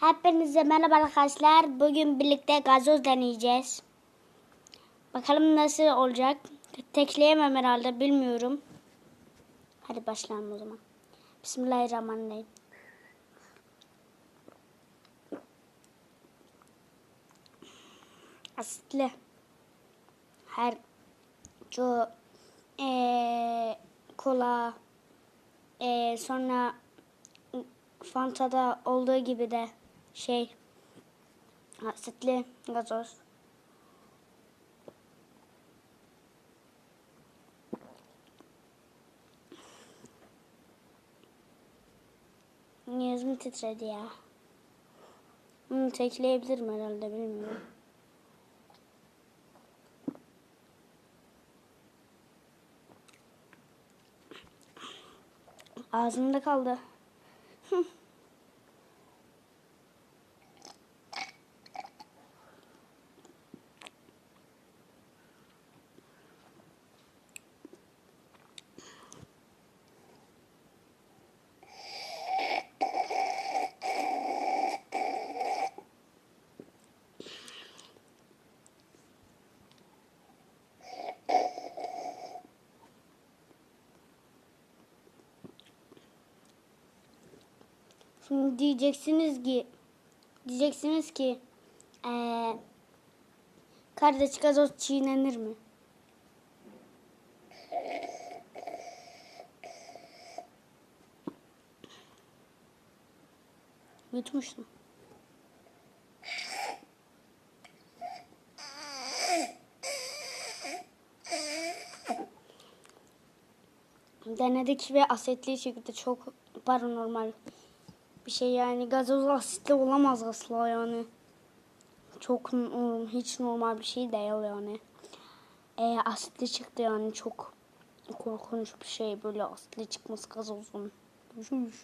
Hepinize merhaba arkadaşlar. Bugün birlikte gazoz deneyeceğiz. Bakalım nasıl olacak. Tekleyemem herhalde bilmiyorum. Hadi başlayalım o zaman. Bismillahirrahmanirrahim. Asitli. Her çoğu eee, kola eee, sonra Fanta'da olduğu gibi de şey asitli gazoz. Yüzüm titredi ya. Bunu tekleyebilirim herhalde bilmiyorum. Ağzımda kaldı. Şimdi diyeceksiniz ki diyeceksiniz ki eee kardeş gazoz çiğnenir mi? Yutmuştum. Denedik ve asitli çıktı. Çok paranormal bir şey yani. Gazoz asitli olamaz asla yani. Çok hiç normal bir şey değil yani. E, asitli çıktı yani çok korkunç bir şey böyle asitli çıkması gazozun. Görüşürüz.